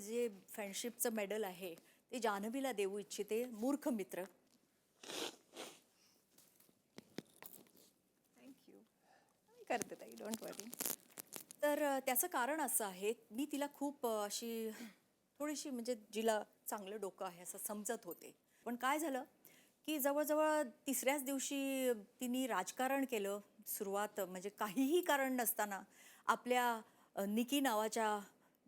जे फ्रेंडशिपचं मेडल आहे ते जान्हवीला देऊ इच्छिते मूर्ख मित्र. थँक्यू करते ताई डोंट वरी तर त्याचं कारण असं आहे मी तिला खूप अशी थोडीशी म्हणजे जिला चांगलं डोकं आहे असं समजत होते. पण काय झालं की जवळजवळ तिसऱ्याच दिवशी तिने राजकारण केलं सुरुवात म्हणजे काहीही कारण नसताना आपल्या निकी नावाच्या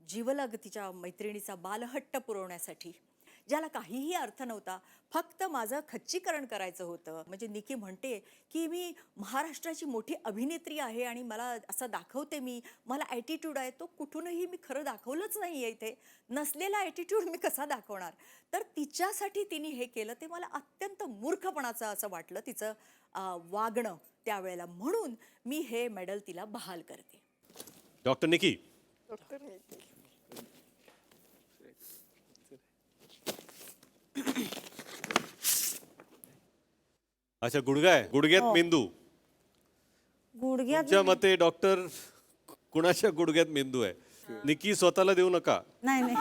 जीवलग तिच्या मैत्रिणीचा बालहट्ट पुरवण्यासाठी ज्याला काहीही अर्थ नव्हता फक्त माझं खच्चीकरण करायचं होतं. म्हणजे निकी म्हणते की मी महाराष्ट्राची मोठी अभिनेत्री आहे आणि मला असं दाखवते मी मला ॲटिट्यूड आहे तो कुठूनही मी खरं दाखवलंच नाही आहे इथे. नसलेला ॲटिट्यूड मी कसा दाखवणार? तर तिच्यासाठी तिने हे केलं ते मला अत्यंत मूर्खपणाचं असं वाटलं तिचं वागणं त्यावेळेला. म्हणून मी हे मेडल तिला बहाल करते. डॉक्टर निकी डॉक्टर नीती अच्छा गुडघाय गुडघ्यात मेंदू. गुडघ्यात तुमच्या मते डॉक्टर कुणाच्या गुडघ्यात मेंदू आहे? निकी स्वतःला देऊ नका. नाही नाही.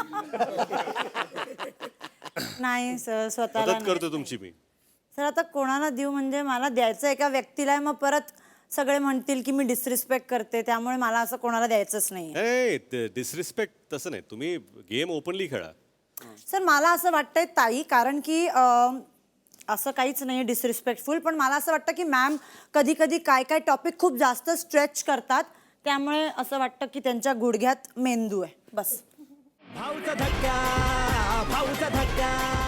नाही सर स्वतःला मदत नाही. करतो तुमची मी. सर आता कोणाला देऊ म्हणजे मला द्यायचं एका व्यक्तीला आहे, मग परत सगळे म्हणतील की मी डिसरिस्पेक्ट करते त्यामुळे मला असं कोणाला द्यायचंच नाही. नाही डिसरिस्पेक्ट तसं नाही. तुम्ही गेम ओपनली खेळा. सर मला असं वाटतंय ताई कारण की अं, असं काहीच नाही डिसरिस्पेक्टफुल पण मला असं वाटतं की मॅम कधी कधी काय काय टॉपिक खूप जास्त स्ट्रेच करतात त्यामुळे असं वाटतं की त्यांच्या गुडघ्यात मेंदू आहे. बस. भाऊचा धक्का भाऊचा धक्का.